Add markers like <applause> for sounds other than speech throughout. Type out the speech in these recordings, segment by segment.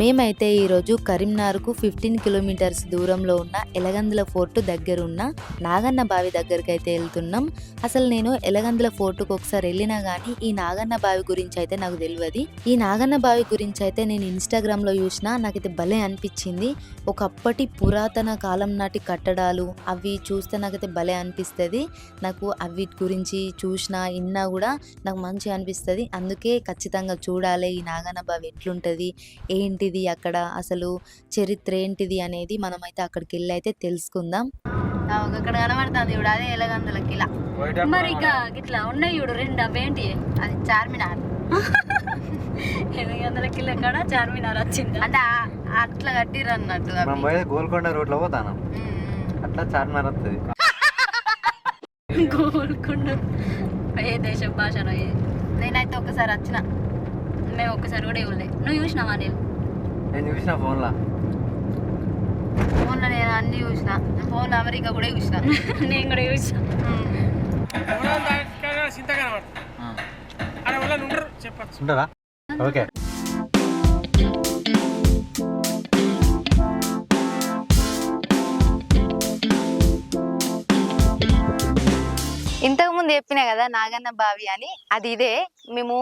మేమైతే ఈరోజు కరీంనగర్కు fifteen kilometres దూరంలో ఉన్న ఎలగందుల ఫోర్టు దగ్గర ఉన్న నాగన్న బావి దగ్గరికి అయితే వెళ్తున్నాం. అసలు నేను ఎలగందుల ఫోర్టుకు ఒకసారి వెళ్ళినా కానీ ఈ నాగన్న బావి గురించి అయితే నాకు తెలియదు ఈ నాగన్న బావి గురించి అయితే నేను ఇన్స్టాగ్రామ్లో చూసినా చూసిన నాకైతే భలే అనిపించింది. ఒకప్పటి పురాతన కాలం నాటి కట్టడాలు అవి చూస్తే నాకైతే భలే అనిపిస్తుంది. నాకు అవి గురించి చూసినా ఇన్నా కూడా నాకు మంచిగా అనిపిస్తుంది. అందుకే ఖచ్చితంగా చూడాలి ఈ నాగన్న బావి ఎట్లుంటుంది ఏంటి ఏంటిది అక్కడ? అసలు చరిత్ర ఏంటిది అనేది మనమైతే అక్కడికి వెళ్ళి అయితే తెలుసుకుందాం అక్కడ కనబడుతుంది ఇప్పుడు అదే ఎలగందుల కిలా. మరి ఇక ఇట్లా ఉన్నాయి చూడు రెండు అవేంటి? అది చార్మినార్. <laughs> వందల కిలో కాడ చార్మినార్ వచ్చింది. అంటే అట్లా కట్టిర్రు అన్నట్టు గోల్కొండ రోడ్లో పోతాను? ఉమ్. అట్లా చార్మినార్ వస్తుంది <laughs> గోల్కొండ. ఏ దేశం భాషనో నేనైతే ఒకసారి వచ్చిన. మేము ఒక్కసారి కూడా ఇవ్వలే. నువ్వు చూసినావా నేను నేను చూసిన ఫోన్లో? ఫోన్లో నేను అన్ని చూసిన. ఫోన్లో అమెరికా కూడా చూసిన. నేను కూడా చూసిన. ఉంటారా ఓకే. చెప్పినా కదా నాగన్న బావి అని అది ఇదే. మేము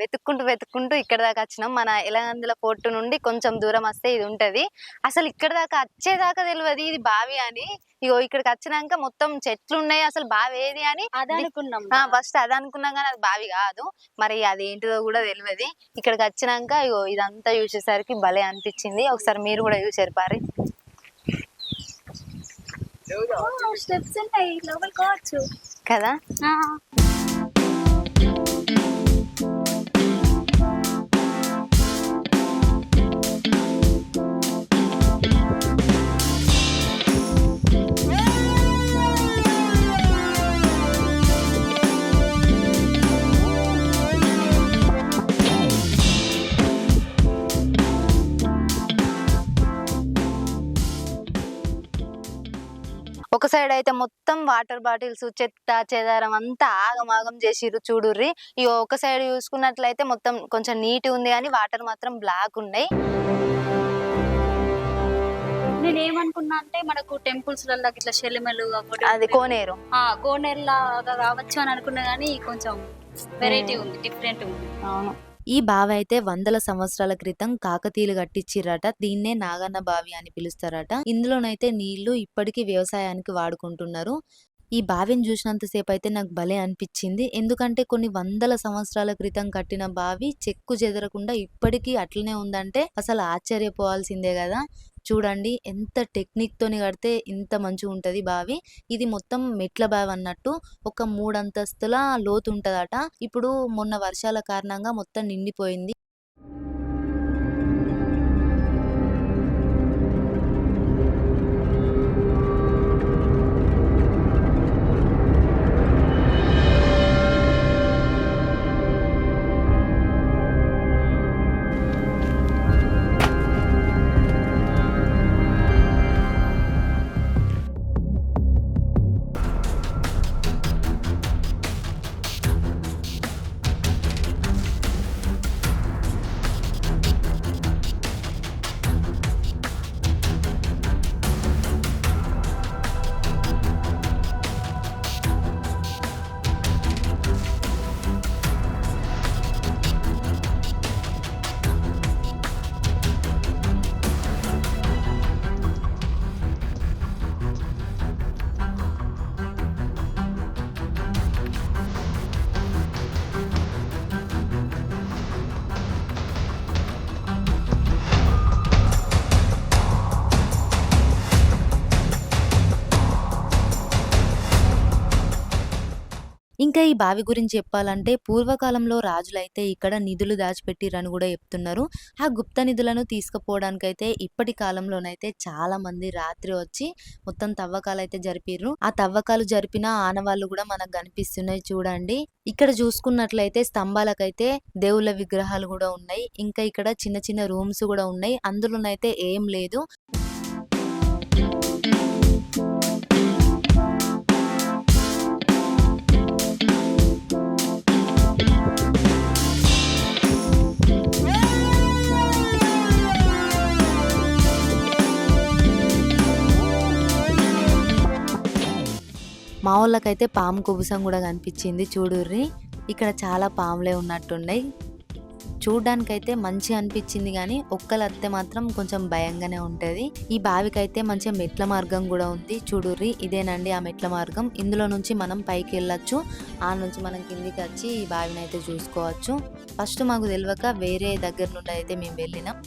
వెతుక్కుంటూ వెతుక్కుంటూ ఇక్కడ దాకా వచ్చినాం. మన ఎలగందుల పోర్టు నుండి కొంచెం దూరం వస్తే ఇది ఉంటది. అసలు ఇక్కడ దాకా వచ్చేదాకా తెలియదు ఇది బావి అని. ఇగో ఇక్కడికి వచ్చినాక మొత్తం చెట్లు ఉన్నాయి అసలు బావి ఏది అని అనుకున్నాం. ఫస్ట్ అది అనుకున్నాం కానీ అది బావి కాదు. మరి అది ఏంటిదో కూడా తెలియదు ఇక్కడికి వచ్చినాక ఇగో ఇదంతా చూసేసరికి భలే అనిపించింది. ఒకసారి మీరు కూడా చూసారు పారి. స్టెప్స్ ఉంటాయి. లోపలికోవచ్చు కదా? వాటర్ బాటిల్స్ చెత్త చెదారం అంతా ఆగమాగం చేసిర్రు చూడుర్రి. ఇక ఒక సైడ్ చూసుకున్నట్లయితే మొత్తం కొంచెం నీట్ ఉంది కానీ వాటర్ మాత్రం బ్లాక్ ఉన్నాయి. నేను ఏమనుకున్నా అంటే మనకు టెంపుల్స్లలో ఇట్లా షెలిమెలు అది కోనేరు. కోనేరు లాగా కావచ్చు అని అనుకున్నా కానీ కొంచెం వెరైటీ ఉంది డిఫరెంట్ ఉంది. అవును. ఈ బావి అయితే వందల సంవత్సరాల క్రితం కాకతీయులు కట్టించిరట దీన్నే నాగన్న బావి అని పిలుస్తారట. ఇందులోనైతే నీళ్ళు ఇప్పటికీ వ్యవసాయానికి వాడుకుంటున్నారు. ఈ బావిని చూసినంతసేపు అయితే నాకు భలే అనిపించింది ఎందుకంటే కొన్ని వందల సంవత్సరాల క్రితం కట్టిన బావి చెక్కు చెదరకుండా ఇప్పటికీ అట్లనే ఉందంటే అసలు ఆశ్చర్యపోవాల్సిందే కదా చూడండి ఎంత టెక్నిక్ తోని కడితే ఇంత మంచిగా ఉంటుంది బావి. ఇది మొత్తం మెట్ల బావి అన్నట్టు ఒక మూడంతస్తుల లోతు ఉంటదట ఇప్పుడు మొన్న వర్షాల కారణంగా మొత్తం నిండిపోయింది. ఇంకా ఈ బావి గురించి చెప్పాలంటే పూర్వకాలంలో రాజులైతే ఇక్కడ నిధులు దాచిపెట్టిరని కూడా చెప్తున్నారు. ఆ గుప్త నిధులను తీసుకుపోవడానికైతే ఇప్పటి కాలంలోనైతే చాలా మంది రాత్రి వచ్చి మొత్తం తవ్వకాలు అయితే జరిపిర్రు. ఆ తవ్వకాలు జరిపిన ఆనవాళ్ళు కూడా మనకు కనిపిస్తున్నాయి చూడండి. ఇక్కడ చూసుకున్నట్లయితే స్తంభాలకైతే దేవుళ్ళ విగ్రహాలు కూడా ఉన్నాయి. ఇంకా ఇక్కడ చిన్న చిన్న రూమ్స్ కూడా ఉన్నాయి. అందులోనైతే ఏం లేదు. మా వాళ్ళకైతే పాము కుబుసం కూడా కనిపించింది. చూడుర్రి ఇక్కడ చాలా పాములే ఉన్నట్టున్నాయి. చూడ్డానికైతే మంచి అనిపించింది కానీ ఒక్కలత్తే మాత్రం కొంచెం భయంగానే ఉంటుంది. ఈ బావికైతే మంచిగా మెట్ల మార్గం కూడా ఉంది. చూడుర్రి ఇదేనండి ఆ మెట్ల మార్గం. ఇందులో నుంచి మనం పైకి వెళ్ళొచ్చు. ఆ నుంచి మనం కిందికి వచ్చి ఈ బావిని అయితే చూసుకోవచ్చు. ఫస్ట్ మాకు తెలియక వేరే దగ్గర నుండి అయితే మేము వెళ్ళినాం.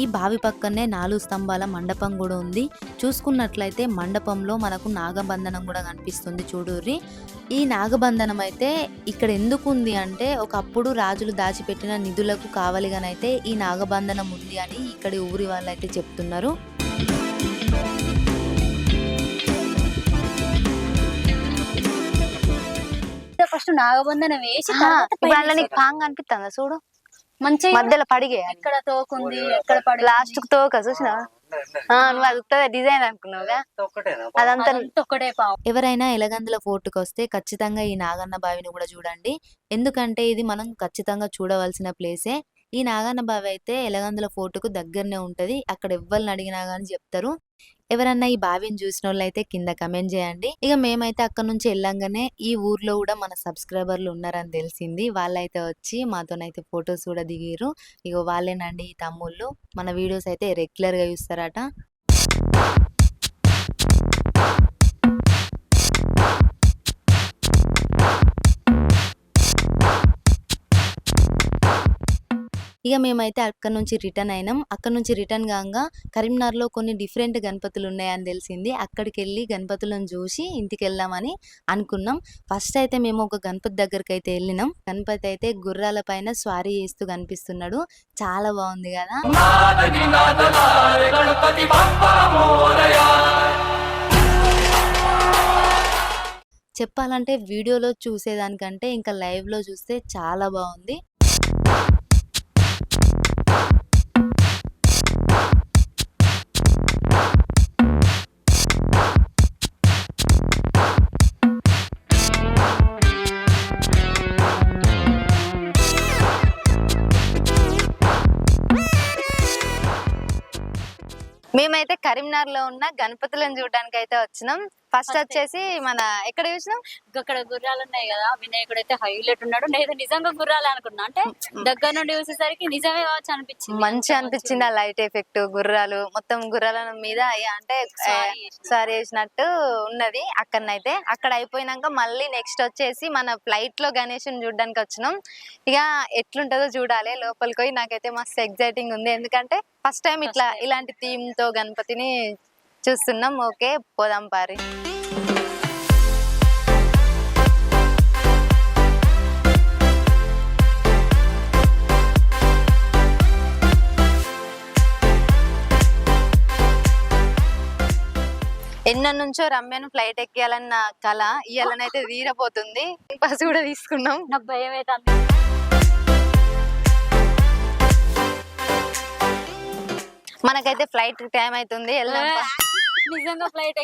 ఈ బావి పక్కనే నాలుగు స్తంభాల మండపం కూడా ఉంది. చూసుకున్నట్లయితే మండపంలో మనకు నాగబంధనం కూడా కనిపిస్తుంది చూడుర్రి. ఈ నాగబంధనం అయితే ఇక్కడ ఎందుకు ఉంది అంటే ఒకప్పుడు రాజులు దాచిపెట్టిన నిధులకు కావలిగానైతే ఈ నాగబంధనం ఉంది అని ఇక్కడి ఊరి వాళ్ళు అయితే చెప్తున్నారు ఫస్ట్ నాగబంధనం వేసి నీకు వేస్తారు. పాంగ్ అనిపిస్తుందా? చూడు. మంచిగా మధ్యలో పడిగే ఎక్కడ తోకుంది ఎక్కడ పడి లాస్ట్ తోక చూసినా డిజైన్ అనుకున్నావుగా? అదంతా ఒక్కటే ఎవరైనా ఎలగందుల ఫోర్టుకి వస్తే ఖచ్చితంగా ఈ నాగన్న బావిని కూడా చూడండి. ఎందుకంటే ఇది మనం ఖచ్చితంగా చూడవలసిన ప్లేసే. ఈ నాగన్న బావి అయితే ఎలగందుల ఫోర్టుకు దగ్గరనే ఉంటది. అక్కడ ఎవ్వరిని అడిగినా గానీ చెప్తారు. ఎవరన్నా ఈ బావిని చూసిన వాళ్ళైతే కింద కమెంట్ చేయండి. ఇక మేమైతే అక్కడ నుంచి వెళ్ళంగానే ఈ ఊర్లో కూడా మన సబ్స్క్రైబర్లు ఉన్నారని తెలిసింది. వాళ్ళైతే వచ్చి మాతోనైతే ఫొటోస్ కూడా దిగారు ఇక వాళ్ళేనండి ఈ తమ్ముళ్ళు. మన వీడియోస్ అయితే రెగ్యులర్గా చూస్తారట. ఇక మేమైతే అక్కడ నుంచి రిటర్న్ అయినాం. అక్కడ నుంచి రిటర్న్ కాగా కరీంనగర్లో కొన్ని డిఫరెంట్ గణపతులు ఉన్నాయని తెలిసింది. అక్కడికి వెళ్ళి గణపతులను చూసి ఇంటికి వెళ్దామని అనుకున్నాం. ఫస్ట్ అయితే మేము ఒక గణపతి దగ్గరికి అయితే వెళ్ళినాం. గణపతి అయితే గుర్రాల పైన స్వారీ చేస్తూ కనిపిస్తున్నాడు. చాలా బాగుంది కదా. చెప్పాలంటే వీడియోలో చూసేదానికంటే ఇంకా లైవ్లో చూస్తే చాలా బాగుంది. మేమైతే కరీంనగర్లో ఉన్న గణపతులను చూడడానికి అయితే వచ్చినాం. ఫస్ట్ వచ్చేసి మన ఎక్కడ చూసినాం? అక్కడ గుర్రాలు ఉన్నాయి కదా వినాయకుడు అయితే హైలైట్ ఉన్నాడు. నేను నిజంగా గుర్రాలు అనుకున్నా. అంటే దగ్గర నుండి చూసేసరికి నిజమే కావచ్చు అనిపించింది. మంచి అనిపించింది ఆ లైట్ ఎఫెక్ట్ గుర్రాలు. మొత్తం గుర్రాల మీద అంటే. సారీ చేసినట్టు. ఉన్నది అక్కడనైతే. అక్కడ అయిపోయినాక మళ్ళీ నెక్స్ట్ వచ్చేసి మన ఫ్లైట్లో గణేష్ చూడడానికి వచ్చినాం. ఇక ఎట్లుంటుందో చూడాలి. లోపలికి పోయి నాకైతే మస్తు ఎగ్జైటింగ్ ఉంది. ఎందుకంటే ఫస్ట్ టైం ఇట్లా. ఇలాంటి థీమ్తో గణపతిని చూస్తున్నాం. ఓకే పోదాం పారి. ఎన్న నుంచో రమ్యను ఫ్లైట్ ఎక్కియాలన్న కళ ఇయ్యాలనైతే తీరపోతుంది బస్ కూడా తీసుకున్నాం. నా భయం అయితే మనకైతే ఫ్లైట్ టైం అవుతుంది వెళ్దాం పా. నిజంగా ఫ్లైట్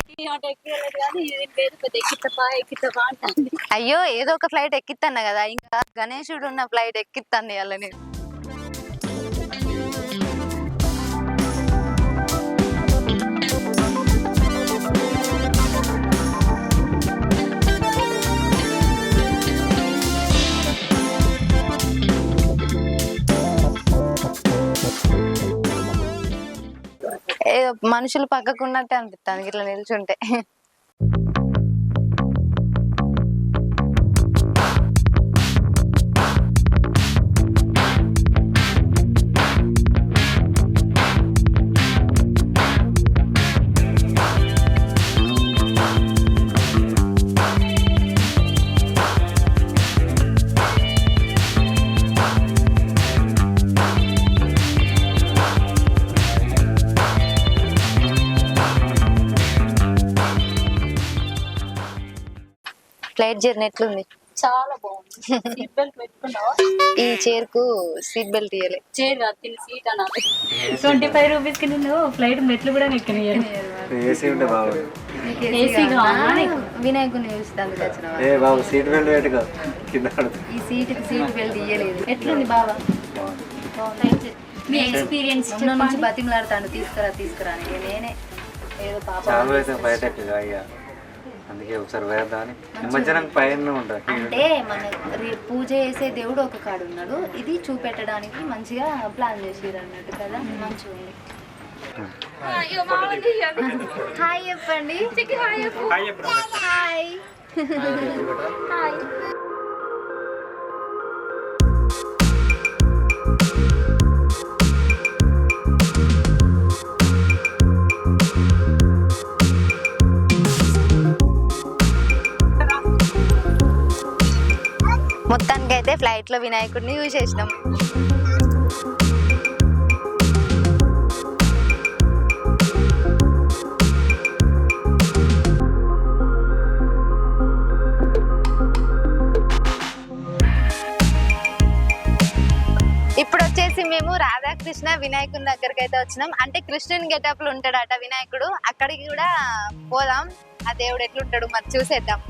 అయ్యో ఏదో ఒక ఫ్లైట్ ఎక్కిస్తాను కదా. ఇంకా గణేశుడు ఉన్న ఫ్లైట్ ఎక్కిస్తాను ఇవాళ నేను. మనుషులు పక్కకు ఉన్నట్టే అనిపిస్తుంది ఇట్లా నిల్చుంటే. ఫ్లైట్ జర్నీ ఎట్లుంది? చాలా బాగుంది. సీట్ బెల్ట్ పెట్టుకున్నావా? ఈ చైర్కు సీట్ బెల్ట్ ఇయ్యలే. చైర్ కాదు తిని సీట్ అనాలి ట్వంటీ ఫైవ్ రూపీస్కి నేను ఫ్లైట్ మెట్లు కూడా ఎక్కనియ్యాను ఏసీ ఉంటే బాగుంది ఏసీ కావాలా నీకు? వినాయకుని చూస్తాను వచ్చిన ఏ బాబు సీట్ బెల్ట్ పెట్టుకో. కింద పడుతుంది ఈ సీట్ సీట్ బెల్ట్ ఇయ్యలేదు. ఎట్లుంది బాబా మీ ఎక్స్పీరియన్స్ ముందు నుంచి బతిమలాడతాను. తీసుకురా తీసుకురా నేనే ఏదో పాప బయట అయ్యా. అందుకే ఒకసారి వేద్దామని నిమజ్జనం పైన ఉంటుంది అంటే మన పూజ చేసే దేవుడు ఒక కాడు ఉన్నాడు. ఇది చూపెట్టడానికి మంచిగా ప్లాన్ చేసిర్రు అన్నట్టు కదా మంచిగా ఉంది హాయ్ చెప్పండి. హాయ్ మొత్తానికైతే ఫ్లైట్ వినాయకుడిని చూసేసినాం ఇప్పుడు వచ్చేసి మేము రాధాకృష్ణ వినాయకుని దగ్గరికి అయితే వచ్చినాం. అంటే కృష్ణుని గెటప్లో ఉంటాడట వినాయకుడు. అక్కడికి కూడా పోదాం. ఆ దేవుడు ఎట్లుంటాడు మరి చూసేద్దాం.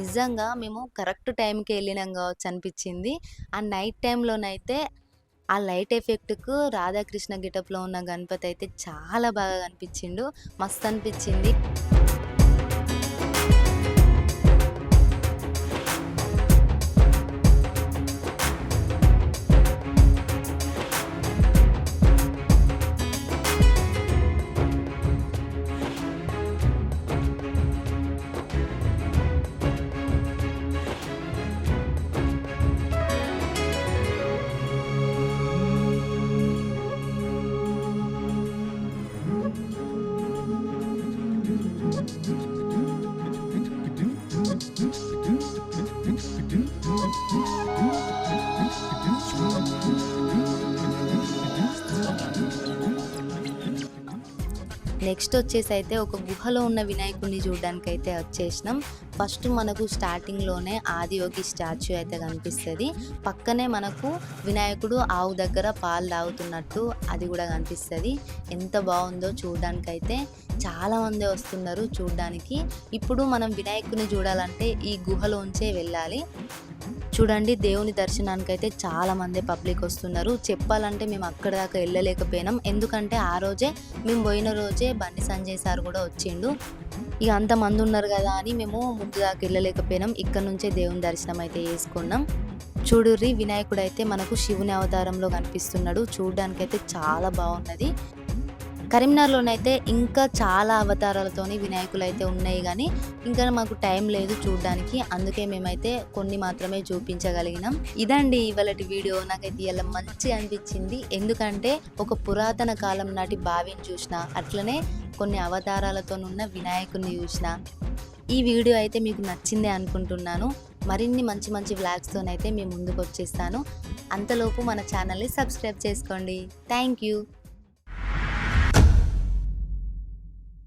నిజంగా మేము కరెక్ట్ టైంకి వెళ్ళినాం కావచ్చు అనిపించింది. ఆ నైట్ టైంలోనైతే ఆ లైట్ ఎఫెక్ట్కు రాధాకృష్ణ గెటప్లో ఉన్న గణపతి అయితే చాలా బాగా కనిపించిండు. మస్తు అనిపించింది. నెక్స్ట్ వచ్చేసి అయితే ఒక గుహలో ఉన్న వినాయకుడిని చూడడానికి అయితే వచ్చేసినాం. ఫస్ట్ మనకు స్టార్టింగ్లోనే ఆదియోగి స్టాచ్యూ అయితే కనిపిస్తుంది. పక్కనే మనకు వినాయకుడు ఆవు దగ్గర పాలు తాగుతున్నట్టు అది కూడా కనిపిస్తుంది. ఎంత బాగుందో చూడడానికైతే చాలామంది వస్తున్నారు చూడడానికి. ఇప్పుడు మనం వినాయకుడిని చూడాలంటే ఈ గుహలోంచే వెళ్ళాలి. చూడండి దేవుని దర్శనానికి అయితే చాలా మంది పబ్లిక్ వస్తున్నారు. చెప్పాలంటే మేము అక్కడ దాకా వెళ్ళలేకపోయినాం. ఎందుకంటే ఆ రోజే మేము పోయిన రోజే బండి సంజయ్ సార్ కూడా వచ్చిండు. ఇక అంతమంది ఉన్నారు కదా అని మేము ముందు దాకా వెళ్ళలేకపోయినాం. ఇక్కడ నుంచే దేవుని దర్శనం అయితే చేసుకున్నాం. చూడుర్రి వినాయకుడు అయితే మనకు శివుని అవతారంలో కనిపిస్తున్నాడు. చూడడానికి అయితే చాలా బాగున్నది. కరీంనగర్లోనైతే ఇంకా చాలా అవతారాలతోని వినాయకులు అయితే ఉన్నాయి కానీ ఇంకా మాకు టైం లేదు చూడడానికి. అందుకే మేమైతే కొన్ని మాత్రమే చూపించగలిగినాం. ఇదండి ఇవాళ వీడియో. నాకైతే ఇలా మంచి అనిపించింది. ఎందుకంటే ఒక పురాతన కాలం నాటి బావిని చూసిన అట్లనే కొన్ని అవతారాలతో ఉన్న వినాయకుడిని చూసిన ఈ వీడియో అయితే మీకు నచ్చిందే అనుకుంటున్నాను. మరిన్ని మంచి మంచి వ్లాగ్స్తోనైతే మీ ముందుకు వచ్చేస్తాను అంతలోపు మన ఛానల్ని సబ్స్క్రైబ్ చేసుకోండి. Thank you.